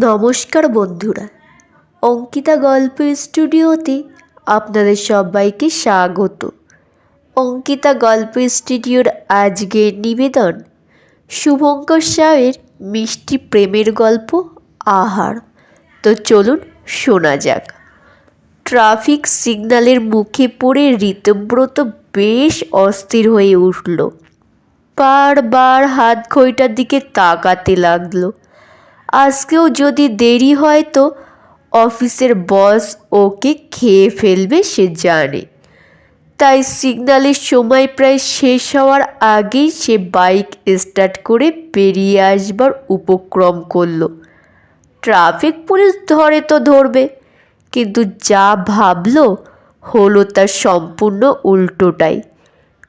নমস্কার বন্ধুরা, অঙ্কিতা গল্প স্টুডিওতে আপনাদের সবাইকে স্বাগত। অঙ্কিতা গল্প স্টুডিওর আজকের নিবেদন, শুভঙ্কর সাহের মিষ্টি প্রেমের গল্প আহার। তো চলুন শোনা যাক। ট্রাফিক সিগন্যালের মুখে পড়ে ঋতব্রত বেশ অস্থির হয়ে উঠল। বারবার হাত ঘড়িটার দিকে তাকাতে লাগল। আজকেও যদি দেরি হয় তো অফিসের বস ওকে খেয়ে ফেলবে, সে জানে। তাই সিগন্যালের সময় প্রায় শেষ হওয়ার আগেই সে বাইক স্টার্ট করে বেরিয়ে আসবার উপক্রম করল। ট্রাফিক পুলিশ ধরে তো ধরবে, কিন্তু যা ভাবলো হলো তার সম্পূর্ণ উল্টোটাই।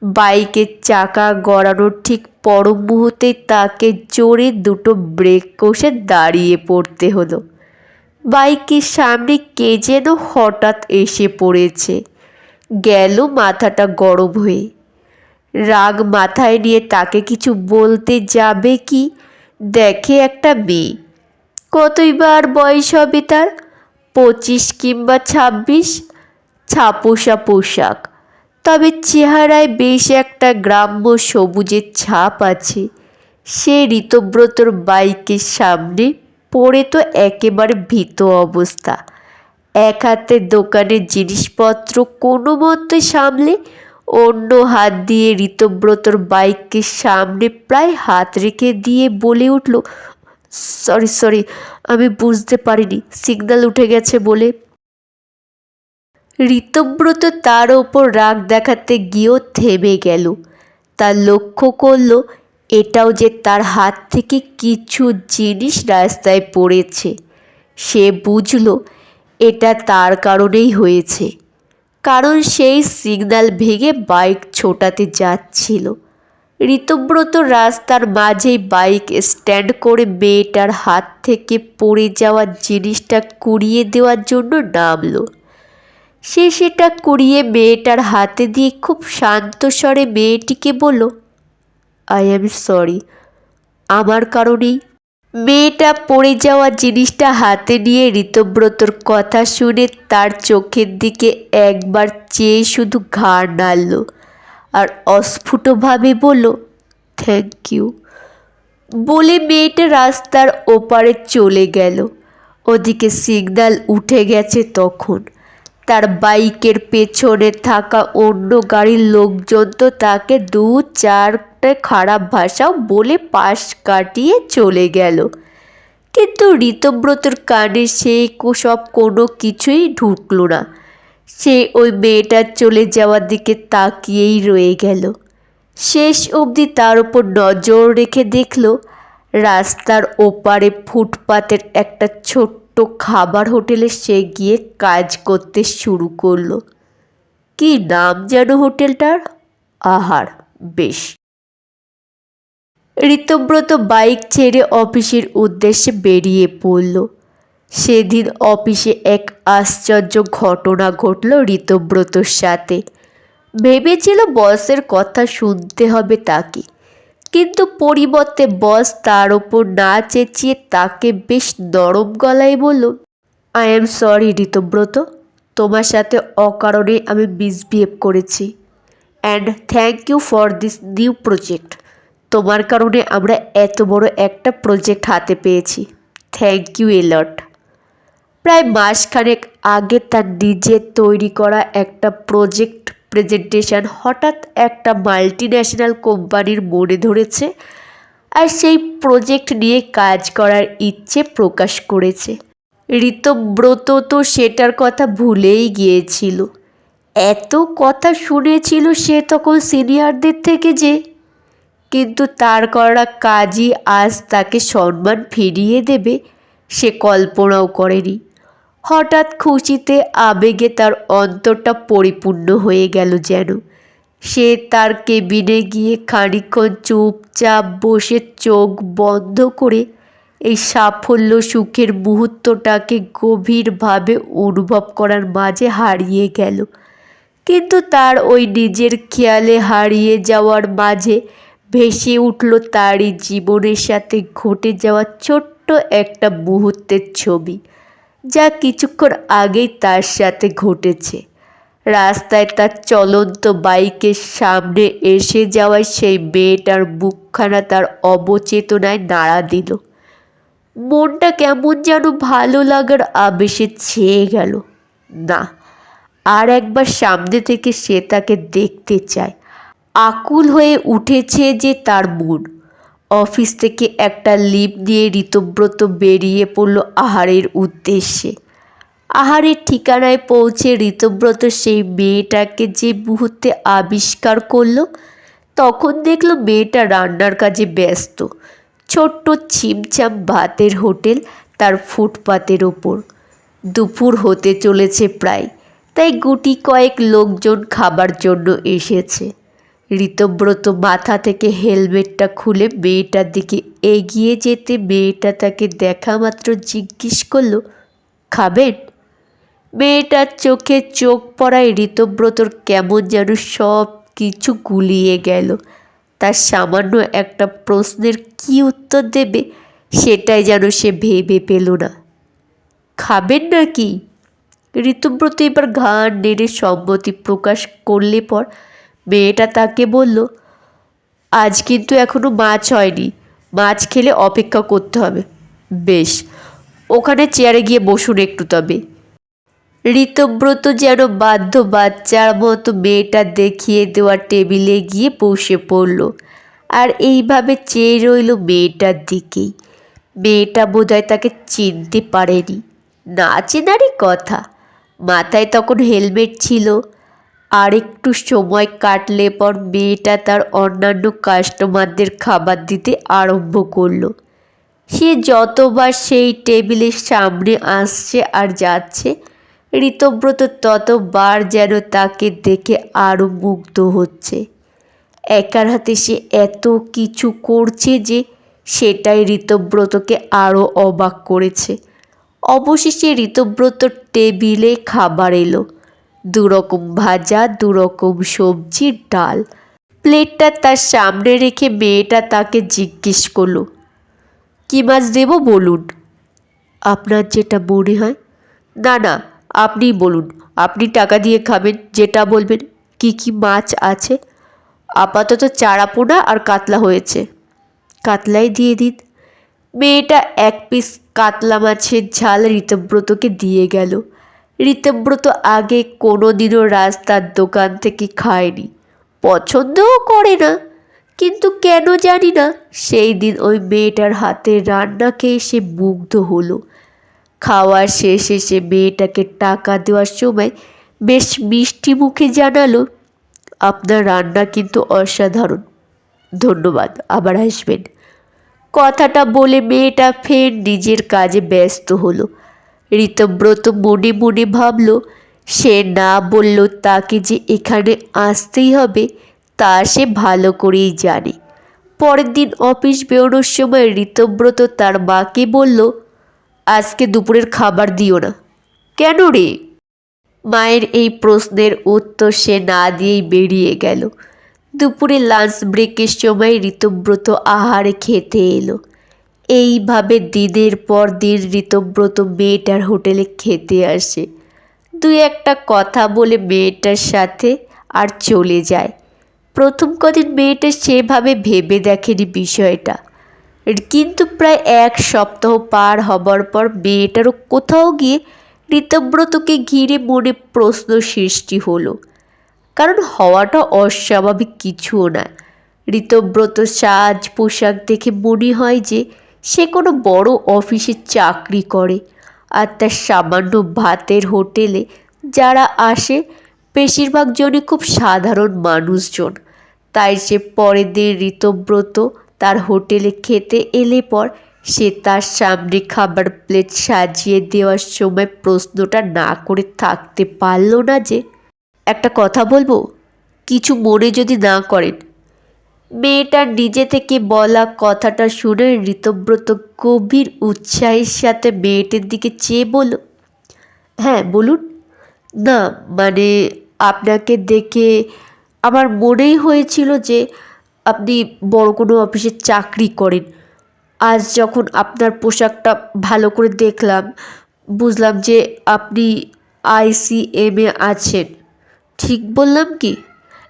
বাইকের চাকা গড়ানোর ঠিক পর মুহূর্তে তাকে জোরে দুটো ব্রেক কষে দাঁড়িয়ে পড়তে হলো। বাইকের সামনে কে যেন হঠাৎ এসে পড়েছে। গেল মাথাটা গরম হয়ে। রাগ মাথায় নিয়ে তাকে কিছু বলতে যাবে কি? দেখে একটা মেয়ে। কতইবার বয়স হবে তার? পঁচিশ কিংবা ছাব্বিশ? ছাপোষা পোশাক। তবে চেহারায় বেশ একটা গ্রাম্য সবুজের ছাপ আছে। সে ঋতব্রতর বাইকের সামনে পড়ে তো একেবারে ভীত অবস্থা। এক হাতে দোকানের জিনিসপত্র কোনো মতে সামলে, অন্য হাত দিয়ে ঋতব্রতর বাইককে সামনে প্রায় হাত রেখে দিয়ে বলে উঠল, সরি সরি, আমি বুঝতে পারিনি, সিগন্যাল উঠে গেছে বলে ঋতব্রত তার ওপর রাগ দেখাতে গিয়েও থেমে গেল। তার লক্ষ্য করল, এটাও যে তার হাত থেকে কিছু জিনিস রাস্তায় পড়েছে। সে বুঝল, এটা তার কারণেই হয়েছে। কারণ সেই সিগন্যাল ভেঙে বাইক ছোটাতে যাচ্ছিল। ঋতব্রত রাস্তার মাঝেই বাইক স্ট্যান্ড করে মেয়েটার হাত থেকে পড়ে যাওয়া জিনিসটা কুড়িয়ে দেওয়ার জন্য নামলো। সে সেটা কুড়িয়ে মেয়েটার হাতে দিয়ে খুব শান্ত স্বরে মেয়েটিকে বলল আই এম সরি আমার কারণেই মেয়েটা পড়ে যাওয়া জিনিসটা হাতে নিয়ে ঋতব্রতর কথা শুনে তার চোখের দিকে একবার চেয়ে শুধু ঘাড় নাড়ল আর অস্ফুটভাবে বলল থ্যাংক ইউ বলে মেয়েটা রাস্তার ওপারে চলে গেল। ওদিকে সিগন্যাল উঠে গেছে তখন। তার বাইকের পেছনে থাকা অন্য গাড়ির লোকজন তো তাকে দু চারটে খারাপ ভাষাও বলে পাশ কাটিয়ে চলে গেল। কিন্তু ঋতব্রতর কানে সেই সব কোনো কিছুই ঢুকলো না। সে ওই মেয়েটার চলে যাওয়ার দিকে তাকিয়েই রয়ে গেল। শেষ অবধি তার ওপর নজর রেখে দেখল, রাস্তার ওপারে ফুটপাতের একটা ছোট্ট খাবার হোটেলে সে গিয়ে কাজ করতে শুরু করল। কি নাম যেন হোটেলটার? আহার, বেশ। ঋতব্রত বাইক ছেড়ে অফিসের উদ্দেশ্যে বেরিয়ে পড়ল। সেদিন অফিসে এক আশ্চর্য ঘটনা ঘটল ঋতব্রতর সাথে। ভেবেছিল বসের কথা শুনতে হবে তাকে। কিন্তু পরিবর্তে বস তার ওপর না চেঁচিয়ে তাকে বেশ নরম গলায় বলল আই এম সরি ঋতব্রত তোমার সাথে অকারণে আমি মিসবিহেভ করেছি। And thank you for this new project তোমার কারণে আমরা এত বড় একটা প্রজেক্ট হাতে পেয়েছি। থ্যাংক ইউ এলট প্রায় মাসখানেক আগে তার নিজের তৈরি করা একটা প্রজেক্ট প্রেজেন্টেশন হঠাৎ একটা মাল্টি ন্যাশনাল কোম্পানির মনে ধরেছে আর সেই প্রজেক্ট নিয়ে কাজ করার ইচ্ছে প্রকাশ করেছে। ঋতব্রত তো সেটার কথা ভুলেই গিয়েছিল। এত কথা শুনেছিল সে তখন সিনিয়রদের থেকে যে। কিন্তু তার করা কাজই আজ তাকে সম্মান ফিরিয়ে দেবে সে কল্পনাও করেনি। হঠাৎ খুশিতে আবেগে তার অন্তরটা পরিপূর্ণ হয়ে গেল যেন। সে তার কেবিনে গিয়ে খানিক্ষণ চুপচাপ বসে চোখ বন্ধ করে এই সাফল্য সুখের মুহূর্তটাকে গভীরভাবে অনুভব করার মাঝে হারিয়ে গেল। কিন্তু তার ওই নিজের খেয়ালে হারিয়ে যাওয়ার মাঝে ভেসে উঠল তারই জীবনের সাথে ঘটে যাওয়া ছোট্ট একটা মুহূর্তের ছবি। যা কিছুক্ষণ আগেই তার সাথে ঘটেছে। রাস্তায় তার চলন্ত বাইকের সামনে এসে যাওয়ায় সেই মেয়েটার মুখখানা তার অবচেতনায় নাড়া দিল। মনটা কেমন যেন ভালো লাগার আবেশে ছেয়ে গেল। না, আর একবার সামনে থেকে সে তাকে দেখতে চায়। আকুল হয়ে উঠেছে যে তার মন। অফিস থেকে একটা লিপ দিয়ে ঋতব্রত বেরিয়ে পড়ল আহারের উদ্দেশ্যে। আহারের ঠিকানায় পৌঁছে ঋতব্রত সেই মেয়েটাকে যে মুহূর্তে আবিষ্কার করল, তখন দেখল মেয়েটা রান্নার কাজে ব্যস্ত। ছোট্ট ছিমছাম ভাতের হোটেল তার ফুটপাতের ওপর। দুপুর হতে চলেছে প্রায়, তাই গুটি কয়েক লোকজন খাবার জন্য এসেছে। ঋতব্রত মাথা থেকে হেলমেটটা খুলে মেয়েটার দিকে এগিয়ে যেতে মেয়েটা তাকে দেখা মাত্র জিজ্ঞেস করল, খাবেন? মেয়েটার চোখে চোখ পড়ায় ঋতব্রতর কেমন যেন সব কিছু গুলিয়ে গেল। তার সামান্য একটা প্রশ্নের কী উত্তর দেবে সেটাই যেন সে ভেবে পেল না। খাবেন নাকি? ঋতুব্রত এবার ঘাড় নেড়ে সম্মতি প্রকাশ করলে পর মেয়েটা তাকে বলল, আজ কিন্তু এখনও মাছ হয়নি, মাছ খেলে অপেক্ষা করতে হবে। বেশ, ওখানে চেয়ারে গিয়ে বসুন একটু তবে। ঋতব্রত যেন বাধ্য বাচ্চার মতো মেয়েটা দেখিয়ে দেওয়ার টেবিলে গিয়ে বসে পড়ল আর এইভাবে চেয়ে রইল মেয়েটার দিকেই। মেয়েটা বোধহয় তাকে চিনতে পারেনি। না চেনারই কথা, মাথায় তখন হেলমেট ছিল। আর একটু সময় কাটলে পর মেয়েটা তার অন্যান্য কাস্টমারদের খাবার দিতে আরম্ভ করল। সে যতবার সেই টেবিলের সামনে আসছে আর যাচ্ছে, ঋতব্রত ততবার যেন তাকে দেখে আরও মুগ্ধ হচ্ছে। একার হাতে সে এত কিছু করছে যে সেটাই ঋতব্রতকে আরও অবাক করেছে। অবশেষে ঋতব্রত টেবিলে খাবার এলো। দুরকম ভাজা, দুরকম সবজি ডাল। প্লেটটা তার সামনে রেখে মেয়েটা তাকে জিজ্ঞেস করল, কী মাছ দেব বলুন? আপনার যেটা মনে হয়। না না, আপনি বলুন, আপনি টাকা দিয়ে খাবেন, যেটা বলবেন। কি কি মাছ আছে? আপাতত চারাপোনা আর কাতলা হয়েছে। কাতলাই দিয়ে দিন। মেয়েটা এক পিস কাতলা মাছের ঝাল ঋতব্রতকে দিয়ে গেল। ঋতব্রত আগে কোনো দিনও রাস্তার দোকান থেকে খায়নি। পছন্দও করে না, কিন্তু কেন জানি না, সেই দিন ওই মেয়েটার হাতে রান্না খেয়ে সে মুগ্ধ হলো। খাওয়ার শেষে সে মেয়েটাকে টাকা দেওয়ার সময় বেশ মিষ্টি মুখে জানালো, আপনার রান্না কিন্তু অসাধারণ। ধন্যবাদ, আবার আসবেন। কথাটা বলে মেয়েটা ফের নিজের কাজে ব্যস্ত হলো। ঋতব্রত মনে মনে ভাবল, সে না বলল তাকে যে এখানে আসতেই হবে, তা সে ভালো করেই জানে। পরের দিন অফিস বেরোনোর সময় ঋতব্রত তার মাকে বলল, আজকে দুপুরের খাবার দিও না। কেন রে? মায়ের এই প্রশ্নের উত্তর সে না দিয়েই বেরিয়ে গেল। দুপুরে লাঞ্চ ব্রেকের সময় ঋতব্রত আহারে খেতে এলো। এইভাবে দিনের পর দিন ঋতব্রত মেয়েটার হোটেলে খেতে আসে। দুই একটা কথা বলে মেয়েটার সাথে আর চলে যায়। প্রথম কদিন মেয়েটা সেভাবে ভেবে দেখেনি বিষয়টা। কিন্তু প্রায় এক সপ্তাহ পার হবার পর মেয়েটারও কোথাও গিয়ে ঋতব্রতকে ঘিরে মনে প্রশ্ন সৃষ্টি হলো। কারণ হওয়াটা অস্বাভাবিক কিছুও না। ঋতব্রত সাজ পোশাক দেখে মনে হয় যে সে কোনো বড় অফিসে চাকরি করে আর তার সামান্য ভাতের হোটেলে যারা আসে, বেশিরভাগ জনই খুব সাধারণ মানুষজন। তাই সে পরের দিন ঋতব্রত তার হোটেলে খেতে এলে পর সে তার সামনে খাবার প্লেট সাজিয়ে দেওয়ার সময় প্রশ্নটা না করে থাকতে পারল না যে, একটা কথা বলব? কিছু মনে যদি না করেন মেয়েটার নিজে থেকে বলা কথাটা শুনে ঋতব্রত গভীর উৎসাহের সাথে মেয়েটির দিকে চেয়ে বলল হ্যাঁ বলুন। না মানে আপনাকে দেখে আমার মনেই হয়েছিল যে আপনি বড় কোনো অফিসে চাকরি করেন। আজ যখন আপনার পোশাকটা ভালো করে দেখলাম, বুঝলাম যে আপনি আইসিএমে আছেন। ঠিক বললাম কি?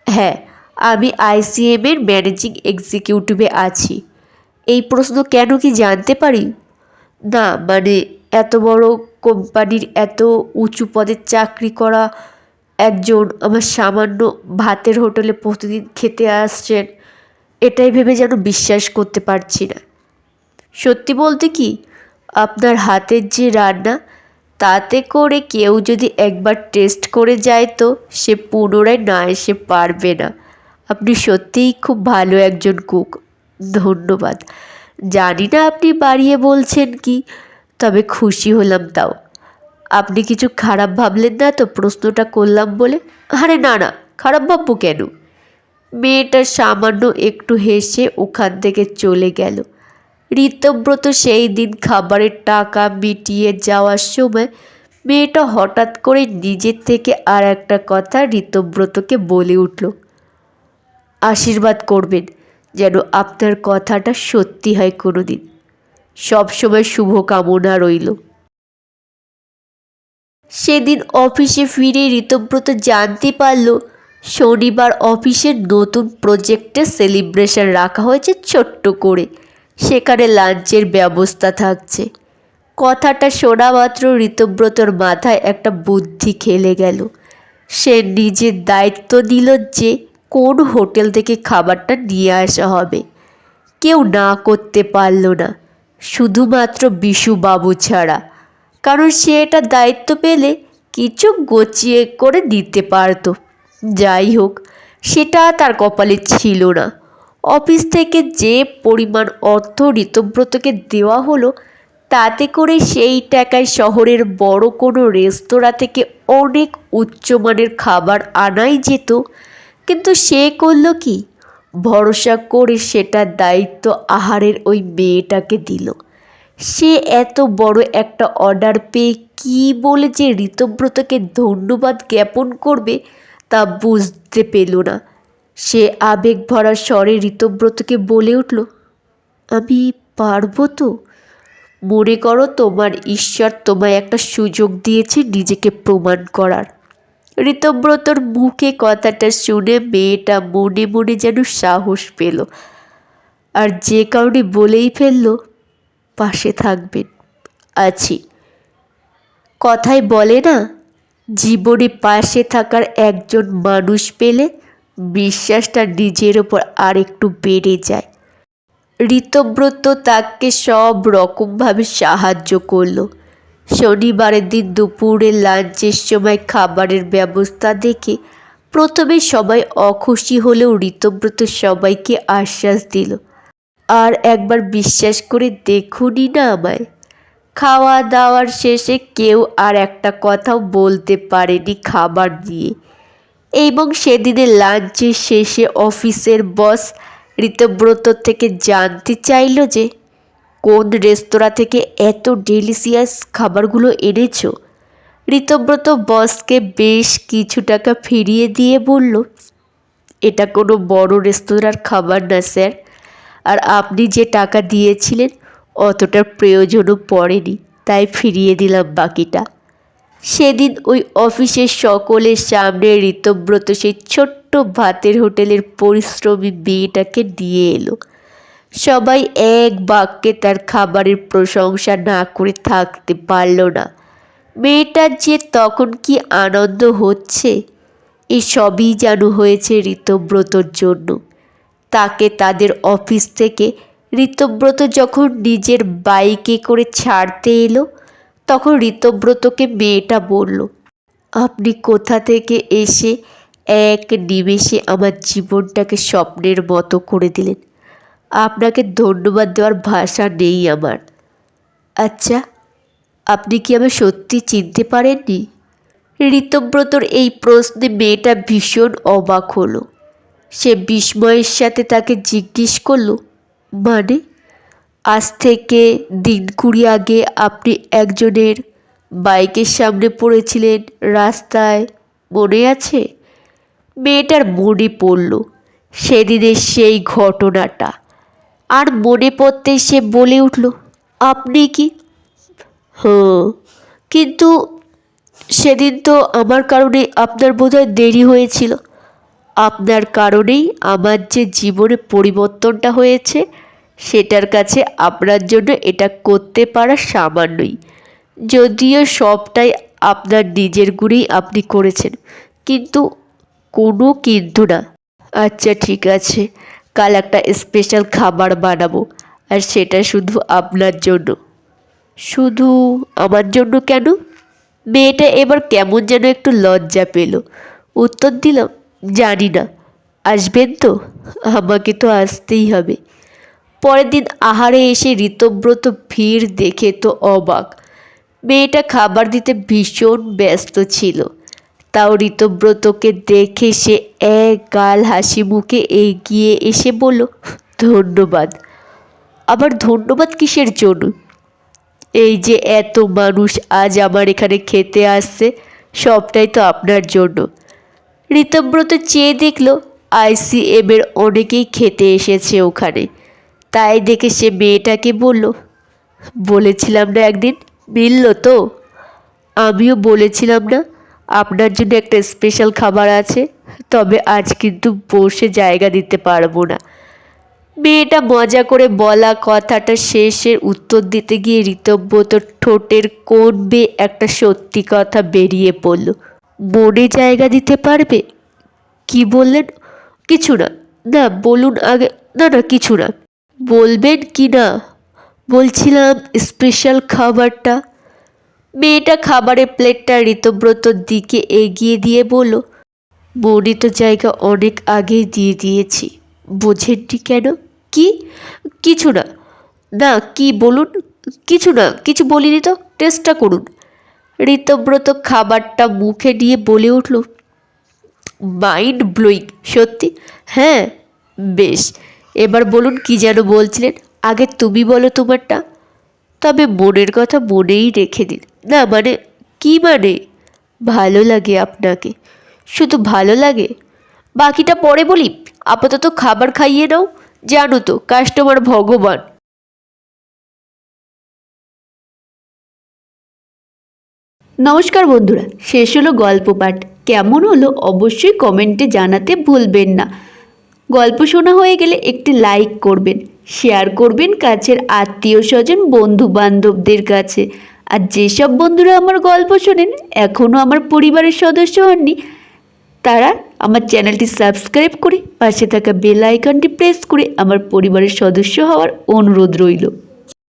হ্যাঁ আমি আইসিএমের ম্যানেজিং এক্সিকিউটিভে আছি। এই প্রশ্ন কেন কি জানতে পারি? না মানে এত বড় কোম্পানির এত উঁচু পদের চাকরি করা একজন আমার সামান্য ভাতের হোটেলে প্রতিদিন খেতে আসছেন, এটাই ভেবে যেন বিশ্বাস করতে পারছি না। সত্যি বলতে কি, আপনার হাতের যে রান্না, তাতে করে কেউ যদি একবার টেস্ট করে যায় তো সে পুনরায় না এসে পারবে না। আপনি সত্যিই খুব ভালো একজন কুক। ধন্যবাদ। জানি না আপনি বাড়িয়ে বলছেন কি, তবে খুশি হলাম তাও। আপনি কিছু খারাপ ভাবলেন না তো প্রশ্নটা করলাম বলে? আরে না না, খারাপ ভাববো কেন? মেয়েটা সামান্য একটু হেসে ওখান থেকে চলে গেল। ঋতব্রত সেই দিন খাবারের টাকা মিটিয়ে যাওয়ার সময় মেয়েটা হঠাৎ করে নিজের থেকে আর একটা কথা ঋতব্রতকে বলে উঠল। আশীর্বাদ করবেন, যেন আপনার কথাটা সত্যি হয় কোনো দিন সবসময় শুভকামনা রইল। সেদিন অফিসে ফিরে ঋতব্রত জানতে পারল, শনিবার অফিসের নতুন প্রজেক্টে সেলিব্রেশন রাখা হয়েছে ছোট্ট করে। সেখানে লাঞ্চের ব্যবস্থা থাকছে। কথাটা শোনা মাত্র ঋতব্রতর মাথায় একটা বুদ্ধি খেলে গেল। সে নিজের দায়িত্ব দিল যে কোন হোটেল থেকে খাবারটা নিয়ে আসা হবে? কেউ না করতে পারল না। শুধুমাত্র বিশুবাবু ছাড়া। কারণ সে এটা দায়িত্ব পেলে কিছু গচিয়ে করে দিতে পারতো। যাই হোক, সেটা তার কপালে ছিল না। অফিস থেকে যে পরিমাণ অর্থ ঋতব্রতকে দেওয়া হলো, তাতে করে সেই টাকায় শহরের বড় কোনো রেস্তোরাঁ থেকে অনেক উচ্চমানের খাবার আনাই যেত কিন্তু সে করল কি? ভরসা করে সেটা দায়িত্ব আহারের ওই মেয়েটাকে দিল। সে এত বড় একটা অর্ডার পেয়ে কী বলে যে ঋতব্রতকে ধন্যবাদ জ্ঞাপন করবে তা বুঝতে পেল না। সে আবেগ ভরা স্বরে ঋতব্রতকে বলে উঠল, আমি পারব তো? মনে করো তোমার ঈশ্বর তোমায় একটা সুযোগ দিয়েছে নিজেকে প্রমাণ করার। ঋতব্রতর মুখে কথাটা শুনে মেয়েটা মনে মনে যেন সাহস পেল। আর যে কারণে বলেই ফেলল, পাশে থাকবেন। আছি। কথায় বলে না, জীবনে পাশে থাকার একজন মানুষ পেলে বিশ্বাসটা নিজের ওপর আর একটু বেড়ে যায়। ঋতব্রত তাকে সব রকমভাবে সাহায্য করল। শনিবারের দিন দুপুরে লাঞ্চের সময় খাবারের ব্যবস্থা দেখে প্রথমে সবাই অখুশি হলেও ঋতব্রত সবাইকে আশ্বাস দিল। আর একবার বিশ্বাস করে দেখুনি না আমায়। খাওয়া দাওয়ার শেষে কেউ আর একটা কথাও বলতে পারেনি খাবার দিয়ে এবং সেদিনের লাঞ্চের শেষে অফিসের বস ঋতব্রত থেকে জানতে চাইল যে কোন রেস্তোরাঁ থেকে এত ডেলিসিয়াস খাবারগুলো এনেছো? ঋতব্রত বসকে বেশ কিছু টাকা ফিরিয়ে দিয়ে বলল, এটা কোনো বড় রেস্তোরাঁর খাবার না, স্যার। আর আপনি যে টাকা দিয়েছিলেন, অতটা প্রয়োজনও পড়েনি। তাই ফিরিয়ে দিলাম বাকিটা। সেদিন ওই অফিসের সকলের সামনে ঋতব্রত সেই ছোট্ট ভাতের হোটেলের পরিশ্রমী মেয়েটাকে দিয়ে এলো। সবাই এক বাক্যে তার খাবারের প্রশংসা না করে থাকতে পারল না। মেয়েটার যে তখন কি আনন্দ হচ্ছে এই সবই যেন হয়েছে ঋতব্রতর জন্য। তাকে তাদের অফিস থেকে ঋতব্রত যখন নিজের বাইকে করে ছাড়তে এলো, তখন ঋতব্রতকে মেয়েটা বলল, আপনি কোথা থেকে এসে এক নিমেষে আমার জীবনটাকে স্বপ্নের মতো করে দিলেন। আপনাকে ধন্যবাদ দেওয়ার ভাষা নেই আমার। আচ্ছা আপনি কি আমি সত্যি চিনতে পারেননি? ঋতব্রতর এই প্রশ্নে মেয়েটা ভীষণ অবাক হলো। সে বিস্ময়ের সাথে তাকে জিজ্ঞেস করল মানে আজ থেকে দিন কুড়ি আগে আপনি একজনের বাইকের সামনে পড়েছিলেন রাস্তায়, মনে আছে? মেয়েটার মনে পড়ল, সেদিনের সেই ঘটনাটা। আর মনে পড়তে সে বলে উঠল, আপনি কি? হ্যাঁ কিন্তু সেদিন তো আমার কারণে আপনার বোধহয় দেরি হয়েছিল। আপনার কারণেই আমার যে জীবনে পরিবর্তনটা হয়েছে, সেটার কাছে আপনার জন্য এটা করতে পারা সামান্যই। যদিও সবটাই আপনার নিজের গুণেই আপনি করেছেন, কিন্তু কোনো কিন্তু না। আচ্ছা ঠিক আছে। কাল একটা স্পেশাল খাবার বানাবো, আর সেটা শুধু আপনার জন্য। শুধু আমার জন্য কেন? মেয়েটা এবার কেমন যেন একটু লজ্জা পেল। উত্তর দিলাম, জানি না। আসবেন তো? আমাকে তো আসতেই হবে। পরের দিন আহারে এসে ঋতব্রত ভিড় দেখে তো অবাক। মেয়েটা খাবার দিতে ভীষণ ব্যস্ত ছিল। তাও ঋতব্রতকে দেখে সে এক গাল হাসি মুখে এগিয়ে এসে বলল, ধন্যবাদ। আবার ধন্যবাদ কিসের জন্য? এই যে এত মানুষ আজ আমার এখানে খেতে আসছে, সবটাই তো আপনার জন্য ঋতব্রত চেয়ে দেখল আইসিএম এর অনেকেই খেতে এসেছে ওখানে। তাই দেখে সে মেয়েটাকে বলল, বলেছিলাম না একদিন? মিলল তো? আমিও বলেছিলাম না? আপনার জন্য একটা স্পেশাল খাবার আছে, তবে আজ কিন্তু বসে জায়গা দিতে পারব না। মেয়েটা মজা করে বলা কথাটা শেষের উত্তর দিতে গিয়ে ঋতব্রত ঠোঁটের কোন বেয়ে একটা সত্যি কথা বেরিয়ে পড়ল। মনে জায়গা দিতে পারবে? কি বললেন? কিছু না। না, বলুন আগে। না না, কিছু না। বলবেন কি না? বলছিলাম স্পেশাল খাবারটা। মেয়েটা খাবারের প্লেটটা ঋতব্রতর দিকে এগিয়ে দিয়ে বলল মনে তো জায়গা অনেক আগেই দিয়ে দিয়েছি। বোঝেননি কেন? কি? কিছু না। না, কি বলুন? কিছু না, কিছু বলিনি তো। টেস্টটা করুন। ঋতব্রত খাবারটা মুখে নিয়ে বলে উঠল, মাইন্ড ব্লোয়িং, সত্যি? হ্যাঁ বেশ। এবার বলুন কি যেন বলছিলেন? আগে তুমি বলো তোমারটা। তবে মনের কথা মনেই রেখে দিন। না মানে কি মানে? ভালো লাগে আপনাকে। শুধু ভালো লাগে? বাকিটা পরে বলি, আপাতত খাবার খাইয়ে নাও। জানো তো কাস্টমার ভগবান। নমস্কার বন্ধুরা, শেষ হলো গল্প পাঠ। কেমন হলো অবশ্যই কমেন্টে জানাতে ভুলবেন না। গল্প শোনা হয়ে গেলে একটি লাইক করবেন। শেয়ার করবেন কাছের আত্মীয় স্বজন বন্ধু বান্ধবদের কাছে। আর যেসব বন্ধুরা আমার গল্প শোনেন এখনও আমার পরিবারের সদস্য হননি, তারা আমার চ্যানেলটি সাবস্ক্রাইব করে পাশে থাকা বেল আইকনটি প্রেস করে আমার পরিবারের সদস্য হওয়ার অনুরোধ রইল।